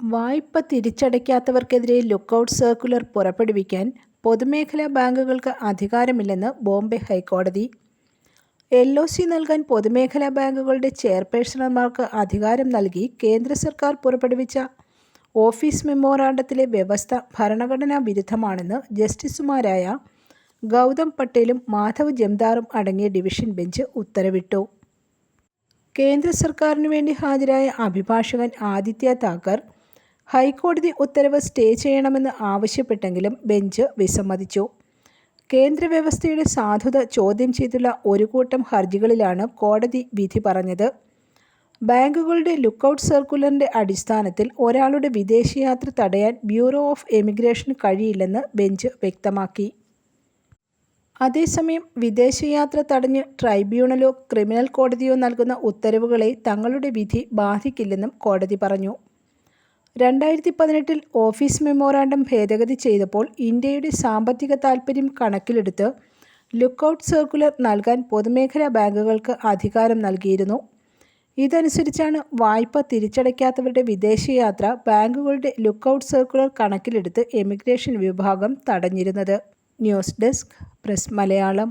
വായ്പ തിരിച്ചടയ്ക്കാത്തവർക്കെതിരെ lookout circular പുറപ്പെടുവിക്കാൻ പൊതുമേഖലാ ബാങ്കുകൾക്ക് അധികാരമില്ലെന്ന് ബോംബെ ഹൈക്കോടതി. എൽ ഒ സി നൽകാൻ പൊതുമേഖലാ ബാങ്കുകളുടെ ചെയർപേഴ്സണർമാർക്ക് അധികാരം നൽകി കേന്ദ്ര സർക്കാർ പുറപ്പെടുവിച്ച ഓഫീസ് മെമ്മോറാണ്ടത്തിലെ വ്യവസ്ഥ ഭരണഘടനാ വിരുദ്ധമാണെന്ന് ജസ്റ്റിസുമാരായ ഗൗതം പട്ടേലും മാധവ് ജംദാറും അടങ്ങിയ ഡിവിഷൻ ബെഞ്ച് ഉത്തരവിട്ടു. കേന്ദ്ര സർക്കാരിനു വേണ്ടി ഹാജരായ അഭിഭാഷകൻ ആദിത്യ താക്കർ ഹൈക്കോടതി ഉത്തരവ് സ്റ്റേ ചെയ്യണമെന്ന് ആവശ്യപ്പെട്ടെങ്കിലും ബെഞ്ച് വിസമ്മതിച്ചു. കേന്ദ്ര വ്യവസ്ഥയുടെ സാധുത ചോദ്യം ചെയ്തുള്ള ഒരു കൂട്ടം ഹർജികളിലാണ് കോടതി വിധി പറഞ്ഞത്. ബാങ്കുകളുടെ ലുക്കൌട്ട് സർക്കുലറിന്റെ അടിസ്ഥാനത്തിൽ ഒരാളുടെ വിദേശയാത്ര തടയാൻ ബ്യൂറോ ഓഫ് എമിഗ്രേഷൻ കഴിയില്ലെന്ന് ബെഞ്ച് വ്യക്തമാക്കി. അതേസമയം വിദേശയാത്ര തടഞ്ഞ് ട്രൈബ്യൂണലോ ക്രിമിനൽ കോടതിയോ നൽകുന്ന ഉത്തരവുകളെ തങ്ങളുടെ വിധി ബാധിക്കില്ലെന്നും കോടതി പറഞ്ഞു. രണ്ടായിരത്തി പതിനെട്ടിൽ ഓഫീസ് മെമ്മോറാണ്ടം ഭേദഗതി ചെയ്തപ്പോൾ ഇന്ത്യയുടെ സാമ്പത്തിക താൽപ്പര്യം കണക്കിലെടുത്ത് ലുക്കൌട്ട് സർക്കുലർ നൽകാൻ പൊതുമേഖലാ ബാങ്കുകൾക്ക് അധികാരം നൽകിയിരുന്നു. ഇതനുസരിച്ചാണ് വായ്പ തിരിച്ചടയ്ക്കാത്തവരുടെ വിദേശയാത്ര ബാങ്കുകളുടെ ലുക്കൌട്ട് സർക്കുലർ കണക്കിലെടുത്ത് എമിഗ്രേഷൻ വിഭാഗം തടഞ്ഞിരുന്നത്. News desk press Malayalam.